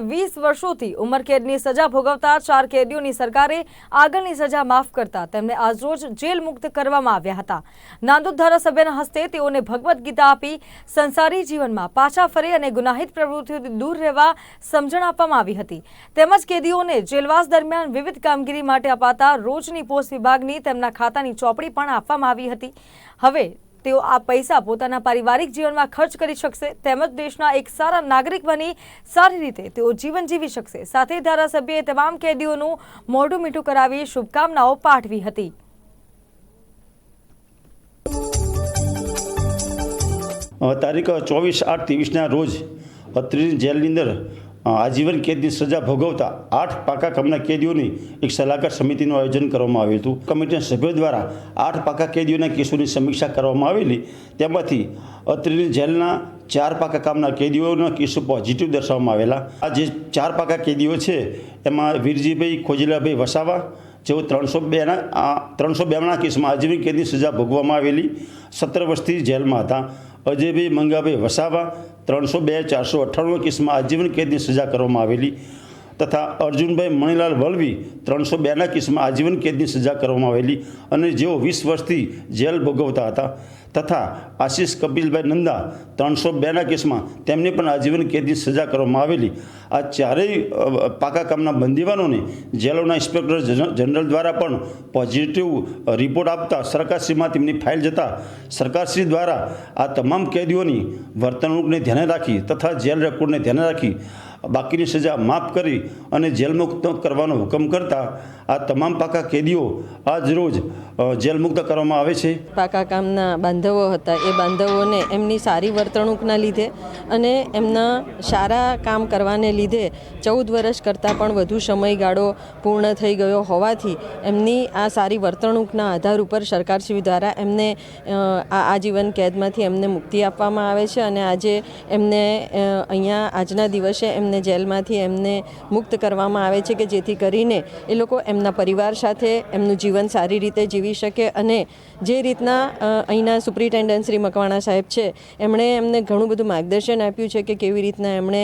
વીસ વર્ષોથી ઉંમરકેદની સજા ભોગવતા ચાર કેદીઓની સરકારે આગળની સજા માફ કરતા તેમને આજરોજ જેલ મુક્ત કરવામાં આવ્યા હતા. નાંદોદ ધારાસભ્યના હસ્તે તેઓને ભગવદ્ ગીતા આપી સંસારી જીવનમાં પાછા ફરે અને ગુનાહિત પ્રવૃત્તિઓથી દૂર રહેવા સમજણ આપવામાં આવી હતી. તેમજ કેદીઓને જેલવાસ દરમિયાન વિવિધ કામગીરી માટે અપાતા રોજની પોસ્ટ વિભાગની તેમના ખાતાની ચોપડી પણ આપવામાં આવી હતી. હવે તેઓ આ પૈસા પોતાના પારિવારિક જીવનમાં ખર્ચ કરી શકશે, તેમજ દેશના એક સારા નાગરિક બની સારી રીતે તેઓ જીવન જીવી શકશે. સાથે ધારાસભ્યએ તમામ કેદીઓનું મોઢું મીઠું કરાવી શુભકામનાઓ પાઠવી હતી. તારીખ ચોવીસ આઠ ત્રેવીસના રોજ અત્રેની જેલની અંદર આજીવન કેદની સજા ભોગવતા આઠ પાકા કામના કેદીઓની એક સલાહકાર સમિતિનું આયોજન કરવામાં આવ્યું હતું. કમિટીના સભ્યો દ્વારા આઠ પાકા કેદીઓના કેસોની સમીક્ષા કરવામાં આવેલી. તેમાંથી અત્રેની જેલના ચાર પાકા કામના કેદીઓના કેસો પોઝિટિવ દર્શાવવામાં આવેલા. આ જે ચાર પાકા કેદીઓ છે, એમાં વીરજીભાઈ, ખોજીલાભાઈ વસાવા, જેઓ ત્રણસો બેના, આ ત્રણસો બેના કેસમાં આજીવન કેદની સજા ભોગવવામાં આવેલી. સત્તર વર્ષથી જેલમાં હતા. અજયભાઈ મંગાભાઈ વસાવા. ત્રણસો બે, ચારસો અઠ્ઠાણું કેસમાં આજીવન કેદની સજા કરવામાં આવેલી. તથા અર્જુનભાઈ મણિલાલ વલવી ત્રણસો બેના કેસમાં આજીવન કેદની સજા કરવામાં આવેલી. અને જેઓ વીસ વર્ષથી જેલ ભોગવતા હતા. તથા આશીષ કપિલભાઈ નંદા ત્રણસો બેના કેસમાં તેમને પણ આજીવન કેદની સજા કરવામાં આવેલી. આ ચારેય પાકા કામના બંદીવાનોને જેલોના ઇન્સ્પેક્ટર જનરલ દ્વારા પણ પોઝિટિવ રિપોર્ટ આપતા સરકારશ્રીમાં તેમની ફાઇલ જતા સરકારશ્રી દ્વારા આ તમામ કેદીઓની વર્તણૂકને ધ્યાને રાખી તથા જેલ રેકોર્ડને ધ્યાને રાખી બાકીની સજા માફ કરી અને જેલમુક્ત કરવાનો હુકમ કરતા આ તમામ પાકા કેદીઓ આજ રોજ જેલમુક્ત કરવામાં આવે છે. પાકા કામના બાંધવો હતા. એ બાંધવોને એમની સારી વર્તણૂકના લીધે અને એમના સારા કામ કરવાને લીધે ચૌદ વર્ષ કરતાં પણ વધુ સમયગાળો પૂર્ણ થઈ ગયો હોવાથી એમની આ સારી વર્તણૂકના આધાર ઉપર સરકારશ્રી દ્વારા એમને આ આજીવન કેદમાંથી એમને મુક્તિ આપવામાં આવે છે અને આજે એમને અહીંયા આજના દિવસે એમને જેલમાંથી એમને મુક્ત કરવામાં આવે છે કે જેથી કરીને એ લોકો એમના પરિવાર સાથે એમનું જીવન સારી રીતે જીવી શકે અને જે રીતના અહીંના સુપ્રિન્ટેન્ડન્ટ શ્રી મકવાણા સાહેબ છે, એમણે એમને ઘણું બધું માર્ગદર્શન આપ્યું છે કે કેવી રીતના એમણે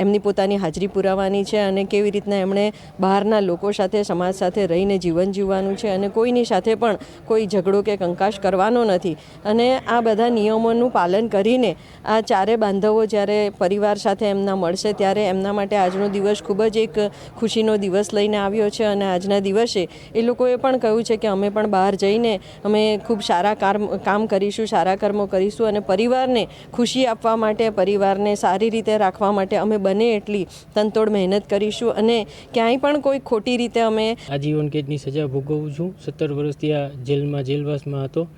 એમની પોતાની હાજરી પુરાવાની છે અને કેવી રીતના એમણે બહારના લોકો સાથે, સમાજ સાથે રહીને જીવન જીવવાનું છે અને કોઈની સાથે પણ કોઈ ઝઘડો કે કંકાશ કરવાનો નથી. અને આ બધા નિયમોનું પાલન કરીને આ ચારે બાંધવો જ્યારે પરિવાર સાથે એમના મળશે ત્યારે એમના માટે આજનો દિવસ ખૂબ જ એક ખુશીનો દિવસ લઈને આવ્યો છે અને આજના દિવસે એ લોકોએ પણ કહ્યું છે કે અમે પણ બહાર જઈને અમે ખૂબ સારા કામ કામ કરીશું, સારા કર્મો કરીશું અને પરિવારને ખુશી આપવા માટે, પરિવારને સારી રીતે રાખવા માટે અમે બને એટલી તનતોડ મહેનત કરીશું અને ક્યાંય પણ કોઈ ખોટી રીતે અમે આજીવન કેદની સજા ભોગવું છું. સત્તર વર્ષથી આ જેલમાં, જેલવાસમાં હતો.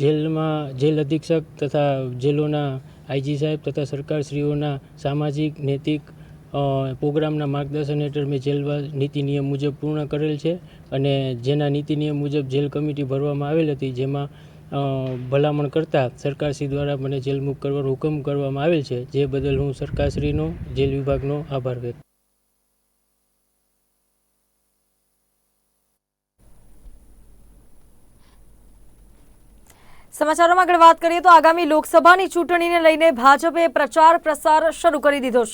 જેલમાં જેલ અધિક્ષક તથા જેલોના આઈજી સાહેબ તથા સરકારશ્રીઓના સામાજિક, નૈતિક પ્રોગ્રામના માર્ગદર્શન હેઠળ મેં જેલવા નીતિ નિયમ મુજબ પૂર્ણ કરેલ છે અને જેના નીતિ નિયમ મુજબ જેલ કમિટી ભરવામાં આવેલ હતી, જેમાં ભલામણ કરતાં સરકારશ્રી દ્વારા મને જેલમુક્ત કરવાનો હુકમ કરવામાં આવેલ છે. જે બદલ હું સરકારશ્રીનો, જેલ વિભાગનો આભાર વ્યક્ત સમાચારોમાં આગળ વાત કરીએ તો આગામી લોકસભાની ચૂંટણીને લઈને ભાજપે પ્રચાર પ્રસાર શરૂ કરી દીધો છે.